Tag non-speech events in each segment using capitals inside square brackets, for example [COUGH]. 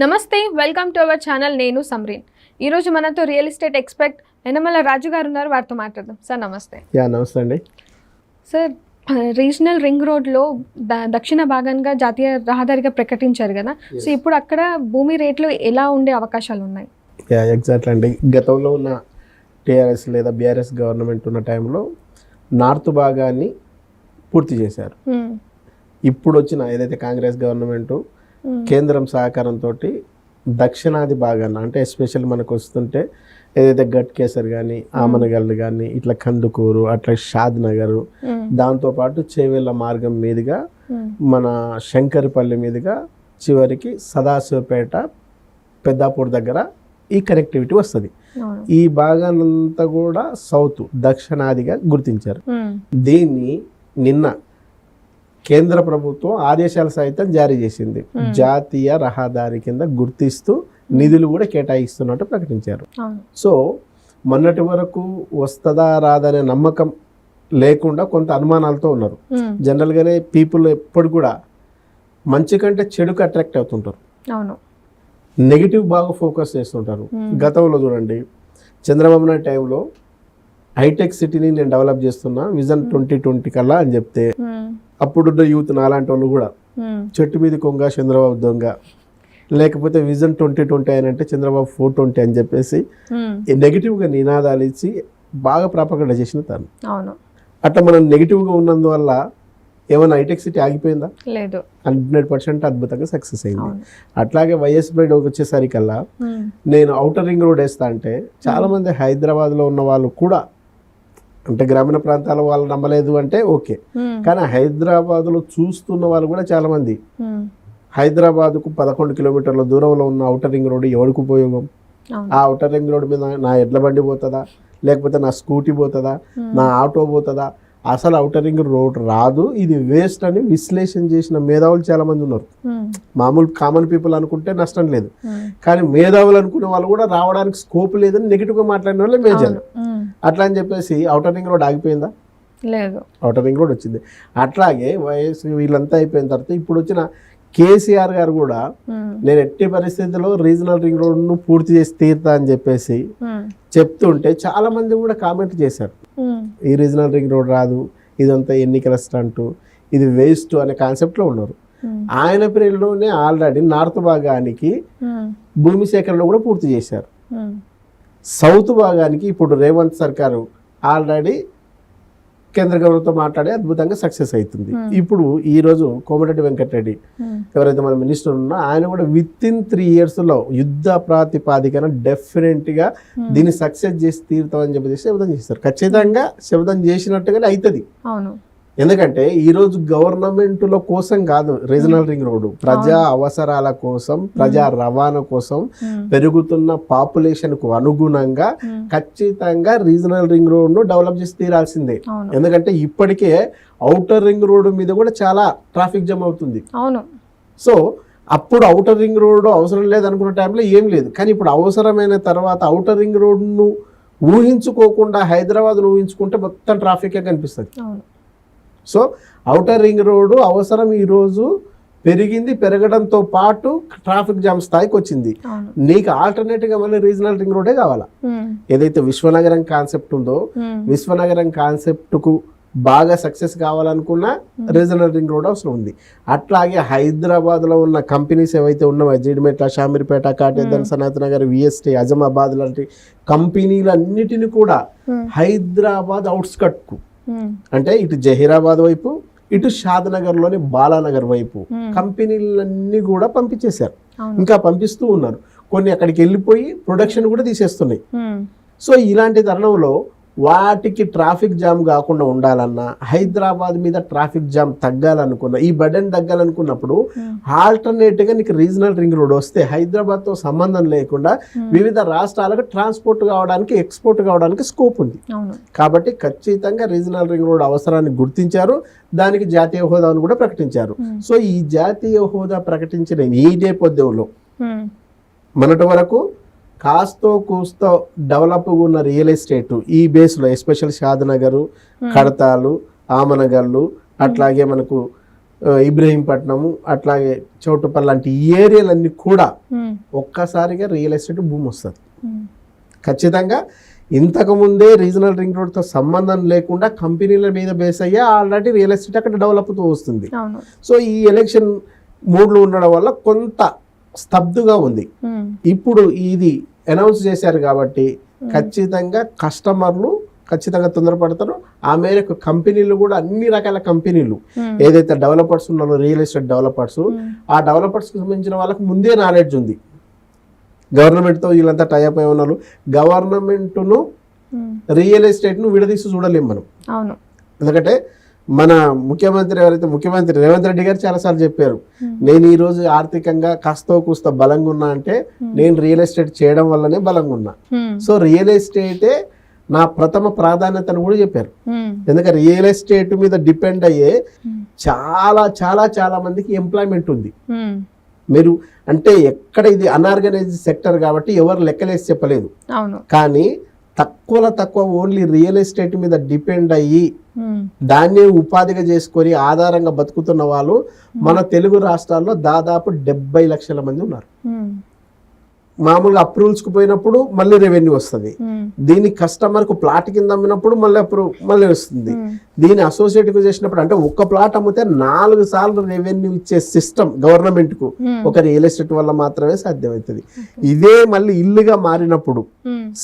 నమస్తే welcome to our channel. నేను సమరీన్. ఈరోజు మనతో real estate expert Yanamala Raju గారు ఉన్నారు. వారితో మాట్లాడదాం. సార్ నమస్తే. యా నమస్తే అండి. సార్ రీజనల్ రింగ్ రోడ్లో ద- దక్షిణ భాగంగా జాతీయ రహదారిగా ప్రకటించారు కదా. సో ఇప్పుడు అక్కడ భూమి రేట్లు ఎలా ఉండే అవకాశాలు ఉన్నాయి? యా ఎగ్జాక్ట్లీ అండి. గతంలో ఉన్న టీఆర్ఎస్ లేదా బీఆర్ఎస్ గవర్నమెంట్ ఉన్న టైంలో నార్త్ భాగాన్ని పూర్తి చేశారు. ఇప్పుడు వచ్చిన ఏదైతే కాంగ్రెస్ గవర్నమెంట్. కేంద్రం సహకారంతో దక్షిణాది భాగాన్ని అంటే ఎస్పెషల్ మనకు వస్తుంటే ఏదైతే గట్ కేసర్ కానీ ఆమనగల్లు కానీ ఇట్లా కందుకూరు అట్లా షాద్ నగరు. దాంతోపాటు చేవెళ్ళ మార్గం మీదుగా. మన శంకరపల్లి మీదుగా చివరికి సదాశివపేట పెద్దాపూర్ దగ్గర ఈ కనెక్టివిటీ వస్తుంది ఈ భాగానంతా కూడా సౌత్ దక్షిణాదిగా గుర్తించారు. దీన్ని నిన్న కేంద్ర ప్రభుత్వం ఆదేశాలు సైతం జారీ చేసింది. జాతీయ రహదారి కింద గుర్తిస్తూ నిధులు కూడా కేటాయిస్తున్నట్టు ప్రకటించారు. సో మొన్నటి వరకు వస్తుందా రాదనే నమ్మకం లేకుండా కొంత అనుమానాలతో ఉన్నారు. జనరల్గానే పీపుల్ ఎప్పుడు కూడా మంచి కంటే చెడుకు అట్రాక్ట్ అవుతుంటారు. నెగిటివ్ బాగా ఫోకస్ చేస్తుంటారు. గతంలో చూడండి చంద్రబాబు నాయుడు టైంలో హైటెక్ సిటీని నేను డెవలప్ చేస్తున్నా విజన్ ట్వంటీ ట్వంటీ కల్లా అని చెప్తే. అప్పుడున్న యూత్ నాలాంటి వాళ్ళు కూడా. చెట్టు మీద కొంగ చంద్రబాబు దొంగ. లేకపోతే విజన్ ట్వంటీ ట్వంటీ అని చంద్రబాబు ఫోర్ ట్వంటీ అని చెప్పేసి నెగిటివ్గా నినాదాలు ఇచ్చి బాగా ప్రాపగండ చేసిన తను. అట్లా మనం నెగిటివ్గా ఉన్నందువల్ల ఏమైనా హైటెక్ సిటీ ఆగిపోయిందా? లేదు. హండ్రెడ్ పర్సెంట్ అద్భుతంగా సక్సెస్ అయింది. అట్లాగే వైఎస్ బ్రైడ్ వచ్చేసరికల్లా. నేను అవుటర్ రింగ్ రోడ్ వేస్తా అంటే చాలా మంది హైదరాబాద్లో ఉన్న వాళ్ళు కూడా అంటే గ్రామీణ ప్రాంతాల వాళ్ళు నమ్మలేదు అంటే ఓకే. కానీ హైదరాబాద్లో చూస్తున్న వాళ్ళు కూడా చాలా మంది. మ్మ్. హైదరాబాద్కు పదకొండు కిలోమీటర్ల దూరంలో ఉన్న అవుటర్ రింగ్ రోడ్ ఎవరికి ఉపయోగం? ఆ అవుటర్ రింగ్ రోడ్ మీద నా ఎడ్ల బండి పోతుందా? లేకపోతే నా స్కూటీ పోతుందా? నా ఆటో పోతుందా? అసలు అవుటర్ రింగ్ రోడ్ రాదు. ఇది వేస్ట్ అని విశ్లేషణ చేసిన మేధావులు చాలా మంది ఉన్నారు. మ్మ్. మామూలు కామన్ పీపుల్ అనుకుంటే నష్టం లేదు. మ్మ్. కానీ మేధావులు అనుకునే వాళ్ళు కూడా రావడానికి స్కోప్ లేదని నెగిటివ్గా మాట్లాడిన వాళ్ళే మేజర్ మ్మ్. అట్లా అని చెప్పేసి అవుటర్ రింగ్ రోడ్ ఆగిపోయిందా? లేదు. అవుటర్ రింగ్ రోడ్ వచ్చింది. అట్లాగే వయసు వీళ్ళంతా అయిపోయిన తర్వాత ఇప్పుడు వచ్చిన కేసీఆర్ గారు కూడా. నేను ఎట్టి పరిస్థితుల్లో రీజనల్ రింగ్ రోడ్ను పూర్తి చేసి తీరుతా అని చెప్పేసి. చెప్తుంటే చాలా మంది కూడా కామెంట్ చేశారు. ఈ రీజనల్ రింగ్ రోడ్ రాదు ఇదంతా ఎన్నికల స్టంట్ ఇది వేస్ట్ అనే కాన్సెప్ట్లో ఉన్నారు. ఆయన పీరియడ్లోనే ఆల్రెడీ నార్త్ భాగానికి. భూమి సేకరణ కూడా పూర్తి చేశారు. సౌత్ భాగానికి ఇప్పుడు రేవంత్ సర్కారు ఆల్రెడీ కేంద్ర గవర్నమెంట్తో మాట్లాడి అద్భుతంగా సక్సెస్ అవుతుంది Hmm. ఇప్పుడు ఈ రోజు కోమటిరెడ్డి వెంకటరెడ్డి మ్మ్. ఎవరైతే మన మినిస్టర్ ఉన్నా ఆయన కూడా విత్ ఇన్ త్రీ ఇయర్స్లో యుద్ధ ప్రాతిపాదికన డెఫినెట్గా Hmm. దీన్ని సక్సెస్ చేసి తీరుతామని చెప్పేసి శబ్దం చేస్తారు ఖచ్చితంగా శబ్దం చేసినట్టుగానే అవుతుంది అవును ఎందుకంటే ఈ రోజు గవర్నమెంట్ల కోసం కాదు రీజనల్ రింగ్ రోడ్డు ప్రజా అవసరాల కోసం ప్రజా రవాణా కోసం. పెరుగుతున్న పాపులేషన్కు అనుగుణంగా. ఖచ్చితంగా రీజనల్ రింగ్ రోడ్ను డెవలప్ చేసి తీరాల్సిందే. ఎందుకంటే ఇప్పటికే అవుటర్ రింగ్ రోడ్ మీద కూడా చాలా ట్రాఫిక్ జామ్ అవుతుంది. అవును. సో అప్పుడు అవుటర్ రింగ్ రోడ్ అవసరం లేదనుకున్న టైంలో ఏం లేదు. కానీ ఇప్పుడు అవసరమైన తర్వాత అవుటర్ రింగ్ రోడ్ను ఊహించుకోకుండా హైదరాబాద్ ఊహించుకుంటే మొత్తం ట్రాఫికే కనిపిస్తుంది. అవును. సో అవుటర్ రింగ్ రోడ్డు అవసరం ఈరోజు పెరిగింది పెరగడంతో పాటు ట్రాఫిక్ జామ్ స్థాయికి వచ్చింది నీకు ఆల్టర్నేటివ్గా మళ్ళీ రీజనల్ రింగ్ రోడే కావాలా. ఏదైతే విశ్వనగరం కాన్సెప్ట్ ఉందో. విశ్వనగరం కాన్సెప్ట్కు బాగా సక్సెస్ కావాలనుకున్నా రీజనల్ రింగ్ రోడ్ అవసరం ఉంది అట్లాగే హైదరాబాద్లో ఉన్న కంపెనీస్ ఏవైతే ఉన్నాయో జీడిమెట్ల షామీర్పేట కాటేదన్ సనాత్ నగర్ విఎస్టీ అజమాబాద్ లాంటి కంపెనీలన్నిటిని కూడా. హైదరాబాద్ అవుట్స్కట్కు. అంటే ఇటు జహీరాబాద్ వైపు ఇటు షాద్నగర్లోని బాలానగర్ వైపు. కంపెనీలన్నీ కూడా పంపించేశారు ఇంకా పంపిస్తూ ఉన్నారు కొన్ని అక్కడికి వెళ్ళిపోయి ప్రొడక్షన్ కూడా తీసేస్తున్నాయి. సో ఇలాంటి తరుణంలో వాటికి ట్రాఫిక్ జామ్ కాకుండా ఉండాలన్నా హైదరాబాద్ మీద ట్రాఫిక్ జామ్ తగ్గాలనుకున్న ఈ బర్డెన్ తగ్గాలనుకున్నప్పుడు. ఆల్టర్నేట్గా నీకు రీజనల్ రింగ్ రోడ్ వస్తే హైదరాబాద్తో సంబంధం లేకుండా వివిధ రాష్ట్రాలకు ట్రాన్స్పోర్ట్ కావడానికి ఎక్స్పోర్ట్ కావడానికి స్కోప్ ఉంది కాబట్టి ఖచ్చితంగా రీజనల్ రింగ్ రోడ్ అవసరాన్ని గుర్తించారు దానికి జాతీయ హోదాను కూడా ప్రకటించారు మ్మ్. సో ఈ జాతీయ హోదా ప్రకటించిన ఈ నేపథ్యంలో మ్మ్. మొన్నటి వరకు కాస్తో కూస్తో డెవలప్ ఉన్న రియల్ ఎస్టేట్ ఈ బేస్లో ఎస్పెషల్ షాద్నగర్ కడతాలు ఆమనగల్లు అట్లాగే మనకు ఇబ్రహీంపట్నము అట్లాగే చౌటుపల్లి లాంటి ఏరియాలన్నీ కూడా ఒక్కసారిగా రియల్ ఎస్టేట్ భూమి వస్తుంది. ఖచ్చితంగా ఇంతకుముందే రీజనల్ రింగ్ రోడ్తో సంబంధం లేకుండా కంపెనీల మీద బేస్ అయ్యే ఆల్రెడీ రియల్ ఎస్టేట్ అక్కడ డెవలప్ అవుతూ వస్తుంది సో ఈ ఎలక్షన్ మూడ్లు ఉండడం వల్ల కొంత స్తబ్దుగా ఉంది. ఇప్పుడు ఇది అనౌన్స్ చేశారు కాబట్టి ఖచ్చితంగా కస్టమర్లు ఖచ్చితంగా తొందరపడతారు. ఆ మేరకు కంపెనీలు కూడా అన్ని రకాల కంపెనీలు ఏదైతే డెవలపర్స్ ఉన్నారో రియల్ ఎస్టేట్ డెవలపర్స్ ఆ డెవలపర్స్కి సంబంధించిన వాళ్ళకి ముందే నాలెడ్జ్ ఉంది. గవర్నమెంట్తో వీళ్ళంతా టైప్ అయి ఉన్నారు. గవర్నమెంట్ను రియల్ ఎస్టేట్ను విడదీసి చూడలేం మనం. ఎందుకంటే మన ముఖ్యమంత్రి ఎవరైతే ముఖ్యమంత్రి రేవంత్ రెడ్డి గారు చాలాసార్లు చెప్పారు. నేను ఈ రోజు ఆర్థికంగా కాస్తో కూస్త బలంగా ఉన్నా అంటే నేను రియల్ ఎస్టేట్ చేయడం వల్లనే బలంగా ఉన్నా. సో రియల్ ఎస్టేటే నా ప్రథమ ప్రాధాన్యతను కూడా చెప్పారు. ఎందుకంటే రియల్ ఎస్టేట్ మీద డిపెండ్ అయ్యే చాలా చాలా చాలా మందికి ఎంప్లాయ్మెంట్ ఉంది. మీరు అంటే ఎక్కడ ఇది అన్ఆర్గనైజ్డ్ సెక్టర్ కాబట్టి ఎవరు లెక్కలేసి చెప్పలేదు. కానీ తక్కువలో తక్కువ ఓన్లీ రియల్ ఎస్టేట్ మీద డిపెండ్ అయ్యి దాన్నే ఉపాధిగా చేసుకొని ఆధారంగా బతుకుతున్న వాళ్ళు మన తెలుగు రాష్ట్రాల్లో దాదాపు డెబ్బై లక్షల మంది ఉన్నారు. మామూలుగా అప్రూవల్స్కి పోయినప్పుడు మళ్ళీ రెవెన్యూ వస్తుంది. దీని కస్టమర్కు ప్లాట్ కింద అమ్మినప్పుడు మళ్ళీ అప్రూవ్ మళ్ళీ వస్తుంది. ఉమ్, దీన్ని అసోసియేట్గా చేసినప్పుడు అంటే ఒక్క ప్లాట్ అమ్మితే నాలుగు సార్లు రెవెన్యూ ఇచ్చే సిస్టమ్ గవర్నమెంట్కు ఒక రియల్ ఎస్టేట్ వల్ల మాత్రమే సాధ్యమవుతుంది. ఇదే మళ్ళీ ఇల్లుగా మారినప్పుడు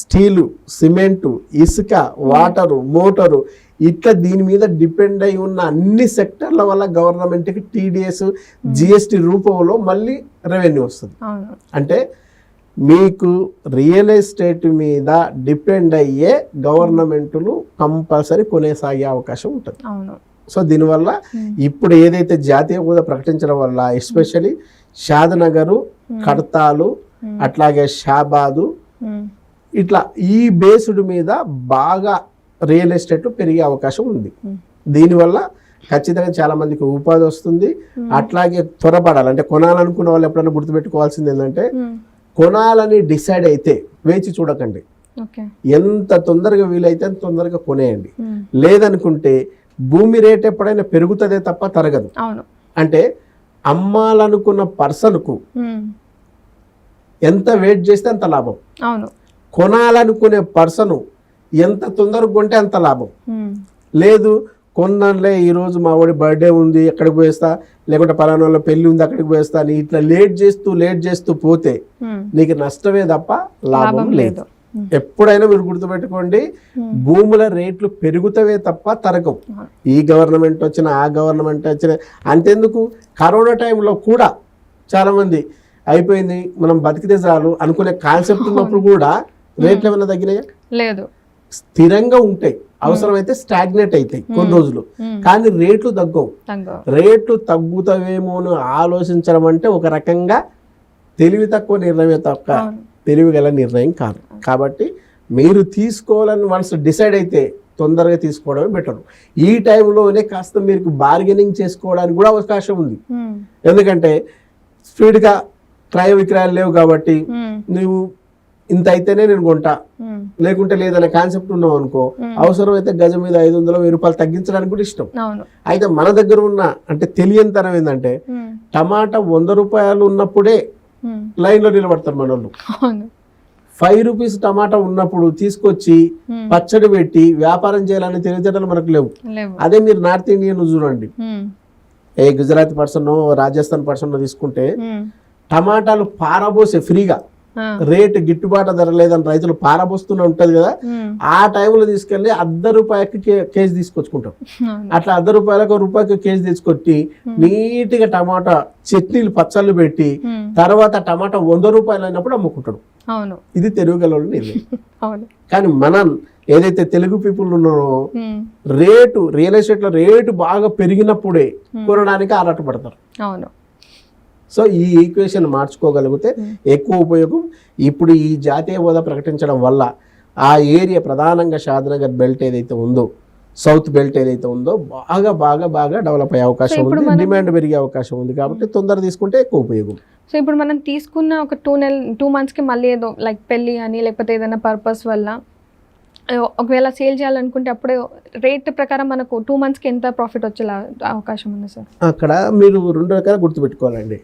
స్టీలు సిమెంటు ఇసుక వాటరు మోటారు ఇట్లా దీని మీద డిపెండ్ అయి ఉన్న అన్ని సెక్టర్ల వల్ల గవర్నమెంట్కి టీడీఎస్ జిఎస్టి రూపంలో మళ్ళీ రెవెన్యూ వస్తుంది. అంటే మీకు రియల్ ఎస్టేట్ మీద డిపెండ్ అయ్యే గవర్నమెంట్లు కంపల్సరీ కొనేసాగే అవకాశం ఉంటుంది. సో దీనివల్ల ఉమ్, ఇప్పుడు ఏదైతే జాతీయ హోదా ప్రకటించడం వల్ల ఎస్పెషలీ షాద్నగరు కడతాలు ఉమ్, అట్లాగే షాబాదు ఇట్లా ఈ బేస్డ్ మీద బాగా రియల్ ఎస్టేట్ పెరిగే అవకాశం ఉంది. దీనివల్ల ఖచ్చితంగా చాలా మందికి ఉపాధి వస్తుంది. అట్లాగే త్వరపడాలి. అంటే కొనాలనుకున్న వాళ్ళు ఎప్పుడైనా గుర్తుపెట్టుకోవాల్సింది ఏంటంటే కొనాలని డిసైడ్ అయితే వేచి చూడకండి. ఎంత తొందరగా వీలైతే అంత తొందరగా కొనేయండి. లేదనుకుంటే భూమి రేట్ ఎప్పుడైనా పెరుగుతుందే తప్ప తరగదు. అంటే అమ్మాలనుకున్న పర్సన్కు ఎంత వెయిట్ చేస్తే అంత లాభం. అవును. కొనాలనుకునే పర్సను ఎంత తొందరగా కొంటే అంత లాభం. లేదు కొన్నానులే ఈరోజు మా వాడి బర్త్డే ఉంది ఎక్కడికి పోయేస్తా? లేకుంటే పలానా వాళ్ళ పెళ్ళి ఉంది అక్కడికి పోయేస్తా అని ఇట్లా లేట్ చేస్తూ లేట్ చేస్తూ పోతే నీకు నష్టమే తప్ప లాభం లేదు. ఎప్పుడైనా మీరు గుర్తుపెట్టుకోండి భూముల రేట్లు పెరుగుతవే తప్ప తరగవు. ఈ గవర్నమెంట్ వచ్చిన ఆ గవర్నమెంట్ వచ్చిన అంతెందుకు? కరోనా టైంలో కూడా చాలామంది అయిపోయింది మనం బతికితే చాలు అనుకునే కాన్సెప్ట్ ఉన్నప్పుడు కూడా రేట్లు ఏమైనా తగ్గినాయా? లేదు. స్థిరంగా ఉంటాయి. అవసరమైతే స్టాగ్నేట్ అవుతాయి కొన్ని రోజులు. కానీ రేట్లు తగ్గవు. తగ్గ రేట్లు తగ్గుతావేమో అని ఆలోచించడం అంటే ఒక రకంగా తెలివి తక్కువ నిర్ణయమే అవును. తెలివి గల నిర్ణయం కాదు. కాబట్టి మీరు తీసుకోవాలని వన్స్ డిసైడ్ అయితే తొందరగా తీసుకోవడమే బెటర్. ఈ టైంలోనే కాస్త మీరు బార్గెనింగ్ చేసుకోవడానికి కూడా అవకాశం ఉంది. ఎందుకంటే స్పీడ్గా క్రయ విక్రయాలు లేవు కాబట్టి నువ్వు ఇంత అయితేనే నేను కొంటా. లేకుంటే లేదనే కాన్సెప్ట్ ఉన్నావు అనుకో Hmm. అవసరమైతే గజం మీద ఐదు వందలు వెయ్యి రూపాయలు తగ్గించడానికి కూడా ఇష్టం. అయితే మన దగ్గర ఉన్న అంటే తెలియనితనం ఏంటంటే ఉమ్, టమాటా వంద రూపాయలు ఉన్నప్పుడే లైన్లో నిలబడతారు మన వాళ్ళు ఫైవ్ రూపీస్ టమాటా ఉన్నప్పుడు తీసుకొచ్చి పచ్చడి పెట్టి వ్యాపారం చేయాలని తెలివితేటలు మనకు లేవు. అదే మీరు నార్త్ ఇండియన్ చూడండి. ఏ గుజరాత్ పర్సన్ రాజస్థాన్ పర్సన్ తీసుకుంటే టమాటాలు పారబోసే ఫ్రీగా. రేటు గిట్టుబాటు ధర లేదని రైతులు పారబోస్తూనే ఉంటది కదా. ఆ టైంలో తీసుకెళ్ళి అర్ధ రూపాయకి కేజీ తీసుకొచ్చుకుంటాం. అట్లా అర్ధ రూపాయలకు రూపాయికి కేజీ తీసుకొచ్చి నీట్గా టమాటా చట్నీలు పచ్చళ్ళు పెట్టి తర్వాత టమాటా వంద రూపాయలు అయినప్పుడు అమ్ముకుంటాడు. ఇది తెలుగు గలవాళ్ళు [LAUGHS] కానీ మనం ఏదైతే తెలుగు పీపుల్ ఉన్నారో రేటు రియల్ ఎస్టేట్లో రేటు బాగా పెరిగినప్పుడే కొనడానికి ఆరాటపడతారు. అవును. సో ఈ ఈక్వేషన్ మార్చుకోగలిగితే ఎక్కువ ఉపయోగం. ఇప్పుడు ఈ జాతీయ హోదా ప్రకటించడం వల్ల ఆ ఏరియా ప్రధానంగా షాద్నగర్ బెల్ట్ ఏదైతే ఉందో సౌత్ బెల్ట్ ఏదైతే ఉందో బాగా బాగా బాగా డెవలప్ అయ్యే అవకాశం ఉంది. డిమాండ్ పెరిగే అవకాశం ఉంది కాబట్టి తొందర తీసుకుంటే ఎక్కువ ఉపయోగం. సో ఇప్పుడు మనం తీసుకున్న ఒక టూ నెల టూ మంత్స్కి మళ్ళీ ఏదో లైక్ పెళ్ళి అని లేకపోతే ఏదైనా పర్పస్ వల్ల ఒకవేళ సేల్ చేయాలనుకుంటే అప్పుడే రేట్ ప్రకారం మనకు టూ మంత్స్కి ఎంత ప్రాఫిట్ వచ్చే అవకాశం ఉంది సార్? అక్కడ మీరు రెండు రకాల గుర్తుపెట్టుకోవాలండి.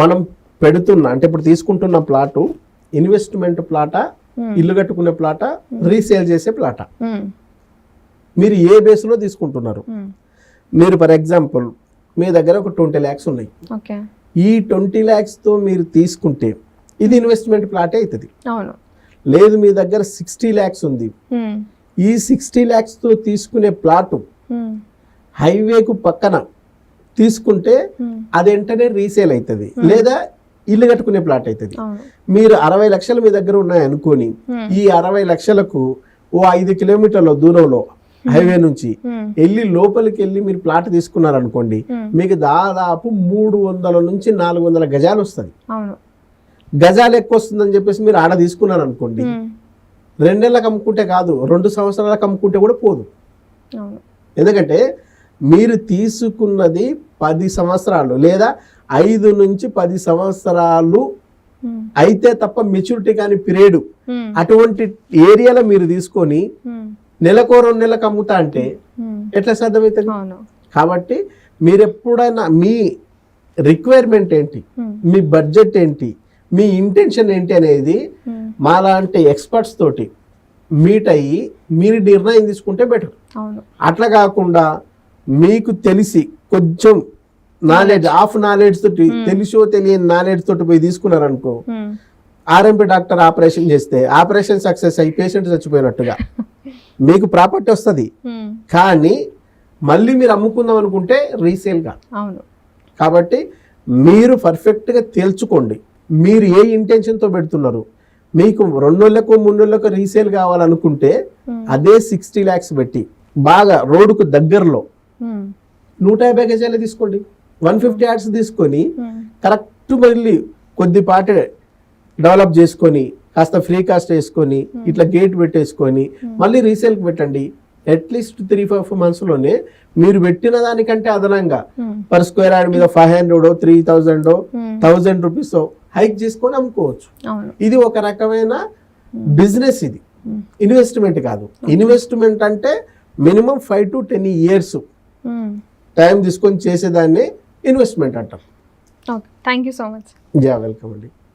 మనం పెడుతున్న అంటే ఇప్పుడు తీసుకుంటున్న ప్లాటు ఇన్వెస్ట్మెంట్ ప్లాటా. ఇల్లు కట్టుకునే ప్లాటా రీసేల్ చేసే ప్లాటా. మీరు ఏ బేస్లో తీసుకుంటున్నారు. మీరు ఫర్ ఎగ్జాంపుల్ మీ దగ్గర ఒక ట్వంటీ ల్యాక్స్ ఉన్నాయి. ఓకే. ఈ ట్వంటీ ల్యాక్స్తో మీరు తీసుకుంటే ఇది ఇన్వెస్ట్మెంట్ ప్లాటే అవుతుంది అవును. లేదు మీ దగ్గర సిక్స్టీ ల్యాక్స్ ఉంది. ఈ సిక్స్టీ ల్యాక్స్తో తీసుకునే ప్లాటు. హైవేకు పక్కన తీసుకుంటే. అది వెంటనే రీసేల్ అవుతుంది లేదా ఇల్లు కట్టుకునే ప్లాట్ అవుతుంది మీరు అరవై లక్షలు మీ దగ్గర ఉన్నాయి అనుకోని. ఈ అరవై లక్షలకు ఓ ఐదు కిలోమీటర్ల దూరంలో హైవే నుంచి. వెళ్ళి లోపలికి వెళ్ళి మీరు ప్లాట్ తీసుకున్నారనుకోండి. మీకు దాదాపు మూడు వందల నుంచి నాలుగు వందల గజాలు వస్తుంది గజాలు ఎక్కువ వస్తుందని చెప్పేసి మీరు ఆడ తీసుకున్నారు అనుకోండి. రెండేళ్ళకి అమ్ముకుంటే కాదు రెండు సంవత్సరాలకు అమ్ముకుంటే కూడా పోదు ఎందుకంటే మీరు తీసుకున్నది పది సంవత్సరాలు లేదా ఐదు నుంచి పది సంవత్సరాలు. అయితే తప్ప మెచ్యూరిటీ కాని పీరియడ్. అటువంటి ఏరియాలో మీరు తీసుకొని. నెలకో రెండు నెలలకు అమ్ముతా అంటే. ఎట్లా సాధ్యమవుతుంది కాబట్టి మీరు ఎప్పుడైనా మీ రిక్వైర్మెంట్ ఏంటి. మీ బడ్జెట్ ఏంటి మీ ఇంటెన్షన్ ఏంటి అనేది మ్మ్. మాలాంటి ఎక్స్పర్ట్స్ తోటి మీట్ అయ్యి మీరు నిర్ణయం తీసుకుంటే బెటర్ అట్లా కాకుండా మీకు తెలిసి కొంచెం నాలెడ్జ్ హాఫ్ నాలెడ్జ్ తోటి తెలిసో తెలియని నాలెడ్జ్ తోటి పోయి తీసుకున్నారనుకో. ఆర్ఎంపీ డాక్టర్ ఆపరేషన్ చేస్తే ఆపరేషన్ సక్సెస్ అయ్యి పేషెంట్ చచ్చిపోయినట్టుగా [LAUGHS] మీకు ప్రాపర్టీ వస్తుంది. మ్మ్. కానీ మళ్ళీ మీరు అమ్ముకుందాం అనుకుంటే రీసేల్గా కాబట్టి మీరు పర్ఫెక్ట్గా తేల్చుకోండి. మీరు ఏ ఇంటెన్షన్తో పెడుతున్నారు మీకు రెండు నెలలకు మూడు నెలలకు రీసేల్ కావాలనుకుంటే మ్మ్. అదే సిక్స్టీ ల్యాక్స్ పెట్టి బాగా రోడ్డుకు దగ్గరలో మ్మ్. నూట యాభై గజాలే తీసుకోండి వన్ ఫిఫ్టీ యాడ్స్ తీసుకొని మ్మ్. కరెక్ట్ మళ్ళీ కొద్దిపాటి డెవలప్ చేసుకొని కాస్త ఫ్రీ కాస్ట్ వేసుకొని ఇట్లా గేట్ పెట్టేసుకొని మళ్ళీ రీసేల్కి పెట్టండి అట్లీస్ట్ త్రీ ఫైవ్ మంత్స్లోనే మీరు పెట్టిన దానికంటే అదనంగా. పర్ స్క్వేర్ యార్డ్ మీద five hundred three thousand. Thousand rupees hike చేసుకొని అమ్ముకోవచ్చు. ఇది ఒక రకమైన బిజినెస్ ఇది. ఇన్వెస్ట్మెంట్ కాదు. ఇన్వెస్ట్మెంట్ అంటే minimum five to ten years hmm. Time తీసుకొని చేసేదాన్ని ఇన్వెస్ట్మెంట్ అంటాం. Okay thank you so much yeah welcome అండి.